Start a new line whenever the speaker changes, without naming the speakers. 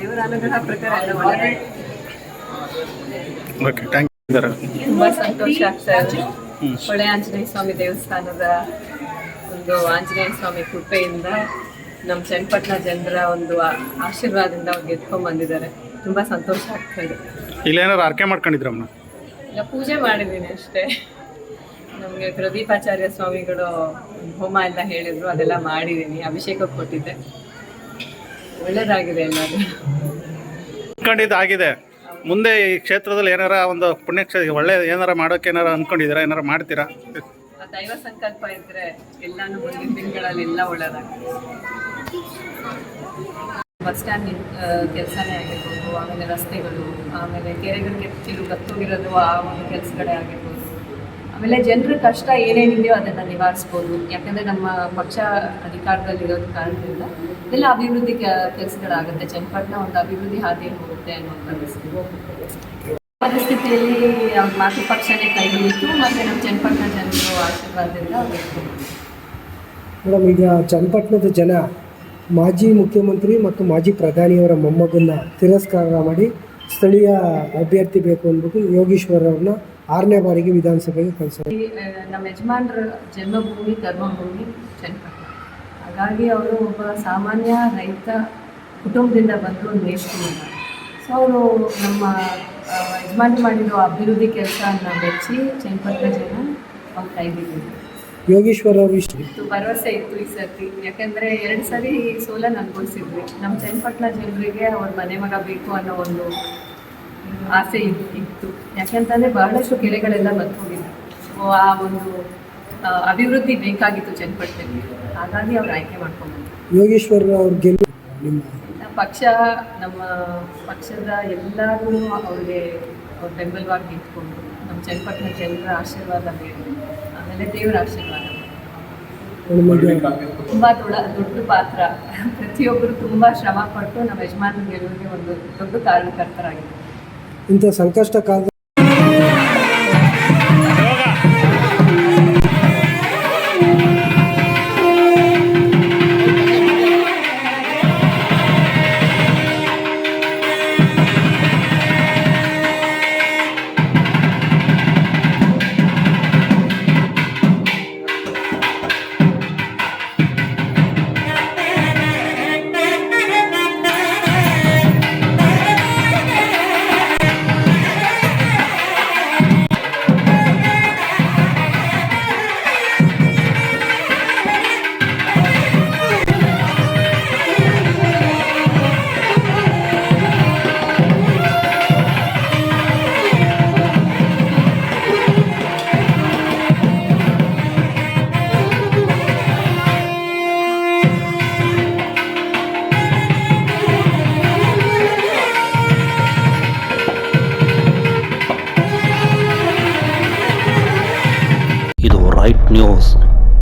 ದೇವರ ಅನುಗ್ರಹ ಪ್ರಕಾರ
ಓಕೆ ಥ್ಯಾಂಕ್ ಯು
ತುಂಬಾ ಸಂತೋಷ ಆಗ್ತಾ ಇದೆ. ಹೊಳೆ ಆಂಜನೇಯ ಸ್ವಾಮಿ ದೇವಸ್ಥಾನದ ಒಂದು ಆಂಜನೇಯ ಸ್ವಾಮಿ ಕೃಪೆಯಿಂದ ನಮ್ಮ ಚನ್ನಪಟ್ಟಣ ಜನರ ಒಂದು ಆಶೀರ್ವಾದದಿಂದ ಅವ್ರು ಗೆದ್ಕೊಂಡ್ ಬಂದಿದ್ದಾರೆ. ತುಂಬಾ ಸಂತೋಷ ಆಗ್ತಾ ಇದೆ.
ಇಲ್ಲೇನಾರು ಅರ್ಕೆ ಮಾಡ್ಕೊಂಡಿದ್ರಮ್ಮ
ಇಲ್ಲ ಪೂಜೆ ಮಾಡಿದ್ದೀನಿ ಅಷ್ಟೇ. ನಮಗೆ ಪ್ರದೀಪಾಚಾರ್ಯ ಸ್ವಾಮಿಗಳು ಹೋಮ ಎಲ್ಲ ಹೇಳಿದ್ರು ಅದೆಲ್ಲ ಮಾಡಿದ್ದೀನಿ ಅಭಿಷೇಕ ಕೊಟ್ಟಿದ್ದೆ. ಒಳ್ಳೇದಾಗಿದೆ ಎಲ್ಲರೂ
ಅನ್ಕೊಂಡಿದ್ದು ಆಗಿದೆ. ಮುಂದೆ ಈ ಕ್ಷೇತ್ರದಲ್ಲಿ ಏನಾರ ಒಂದು ಪುಣ್ಯಕ್ಷೇತ್ರ ಒಳ್ಳೆ ಏನಾರ ಮಾಡೋಕೆ ಏನಾರ ಅನ್ಕೊಂಡಿದ್ದೀರಾ? ಏನಾರ ಮಾಡ್ತೀರಾ?
ಆ ದೈವ ಸಂಕಲ್ಪ ಇದ್ರೆ ಎಲ್ಲಾನು ಮುಂದಿನ ದಿನಗಳಲ್ಲಿ ಎಲ್ಲ ಒಳ್ಳೇದಾಗ್ತದೆ ಬಸ್ ಸ್ಟ್ಯಾಂಡ್ ಕೆಲಸನೇ ಆಗಿರ್ಬೋದು ಆಮೇಲೆ ರಸ್ತೆಗಳು ಆಮೇಲೆ ಕೆರೆಗಳಿಗೆ ಕತ್ತೋಗಿರೋದು ಆ ಒಂದು ಕೆಲಸಗಳೇ ಆಗಿರ್ಬೋದು. ಆಮೇಲೆ ಜನರ ಕಷ್ಟ ಏನೇನಿದೆಯೋ ಅದನ್ನು ನಿವಾರಿಸ್ಬೋದು. ಯಾಕಂದರೆ ನಮ್ಮ ಪಕ್ಷ ಅಧಿಕಾರದಲ್ಲಿರೋದು ಕಾರಣದಿಂದ ಇದೆಲ್ಲ ಅಭಿವೃದ್ಧಿ ಕೆಲಸಗಳಾಗುತ್ತೆ. ಚನ್ನಪಟ್ಟಣ ಒಂದು ಅಭಿವೃದ್ಧಿ ಹಾದಿಯಲ್ಲಿ ಹೋಗುತ್ತೆ ಅನ್ನೋ ಪರಿಸ್ಥಿತಿಯಲ್ಲಿ ಮಾತೃ ಪಕ್ಷನೇ ಕೈ ಮತ್ತು ನಮ್ಮ ಚನ್ನಪಟ್ಟಣ ಜನರು ಆಶೀರ್ವಾದದಿಂದ
ಮೇಡಮ್, ಈಗ ಚನ್ನಪಟ್ಟಣದ ಜನ ಮಾಜಿ ಮುಖ್ಯಮಂತ್ರಿ ಮತ್ತು ಮಾಜಿ ಪ್ರಧಾನಿಯವರ ಮೊಮ್ಮಗನ್ನ ತಿರಸ್ಕಾರ ಮಾಡಿ ಸ್ಥಳೀಯ ಅಭ್ಯರ್ಥಿ ಬೇಕು ಅಂದ್ಬಿಟ್ಟು ಯೋಗೀಶ್ವರ್ ಆರನೇ ಬಾರಿಗೆ ವಿಧಾನಸಭೆಗೆ
ಕಳಿಸೋದು ನಮ್ಮ ಯಜಮಾನ್ರ ಜನ್ಮಭೂಮಿ ಧರ್ಮಭೂಮಿ ಚನ್ನಪಟ್ಟಣ. ಹಾಗಾಗಿ ಅವರು ಒಬ್ಬ ಸಾಮಾನ್ಯ ರೈತ ಕುಟುಂಬದಿಂದ ಬಂದು ಒಂದು ಸೊ ಅವರು ನಮ್ಮ ಯಜಮಾನಿ ಯಜಮಾನ್ರು ಮಾಡಿರೋ ಅಭಿವೃದ್ಧಿ ಕೆಲಸನ ಮೆಚ್ಚಿ ಚನ್ನಪಟ್ಟಣ ಜನ ಅವ್ರು ಕೈ ಬಿಟ್ಟಿದ್ರು
ಯೋಗೀಶ್ವರ್ ಅವರು ಇಷ್ಟು.
ಇತ್ತು ಭರವಸೆ ಇತ್ತು ಈ ಸರ್ತಿ. ಯಾಕಂದರೆ ಎರಡು ಸರಿ ಸೋಲನ್ ಅನುಭವಿಸಿದ್ವಿ. ನಮ್ಮ ಚನ್ನಪಟ್ಟಣ ಜನರಿಗೆ ಅವ್ರ ಮನೆ ಮಗ ಬೇಕು ಅನ್ನೋ ಒಂದು ಆಸೆ ಇತ್- ಇತ್ತು. ಯಾಕಂತಂದ್ರೆ ಬಹಳಷ್ಟು ಕೆರೆಗಳೆಲ್ಲ ಬಂದ್ಕೊಂಡಿದ್ದು ಸೊ ಆ ಒಂದು ಅಭಿವೃದ್ಧಿ ಬೇಕಾಗಿತ್ತು ಚನ್ನಪಟ್ಟಣಕ್ಕೆ ಹಾಗಾಗಿ ಅವ್ರು ಆಯ್ಕೆ ಮಾಡ್ಕೊಂಡ್ಬಂದ್ರು
ಯೋಗೇಶ್ವರ್ ಅವ್ರ ಗೆಲ್ಲು
ಪಕ್ಷ ನಮ್ಮ ಪಕ್ಷದ ಎಲ್ಲರೂ ಅವ್ರಿಗೆ ಅವ್ರ ಬೆಂಬಲವಾಗಿ ನಿಂತ್ಕೊಂಡು ನಮ್ಮ ಚನ್ನಪಟ್ಟಣ ಜನರ ಆಶೀರ್ವಾದ ಬೇಡ ಆಮೇಲೆ ದೇವರ ಆಶೀರ್ವಾದ
ತುಂಬ
ತುಂಬಾ ದೊಡ್ಡ ದೊಡ್ಡ ಪಾತ್ರ. ಪ್ರತಿಯೊಬ್ಬರು ತುಂಬಾ ಶ್ರಮ ಪಟ್ಟು ನಮ್ಮ ಯಜಮಾನ ಗೆಲುವಿಗೆ ಒಂದು ದೊಡ್ಡ ಕಾರಣಕರ್ತರಾಗಿದ್ದಾರೆ
ಇಂಥ ಸಂಕಷ್ಟ ಕಾಲದಲ್ಲಿ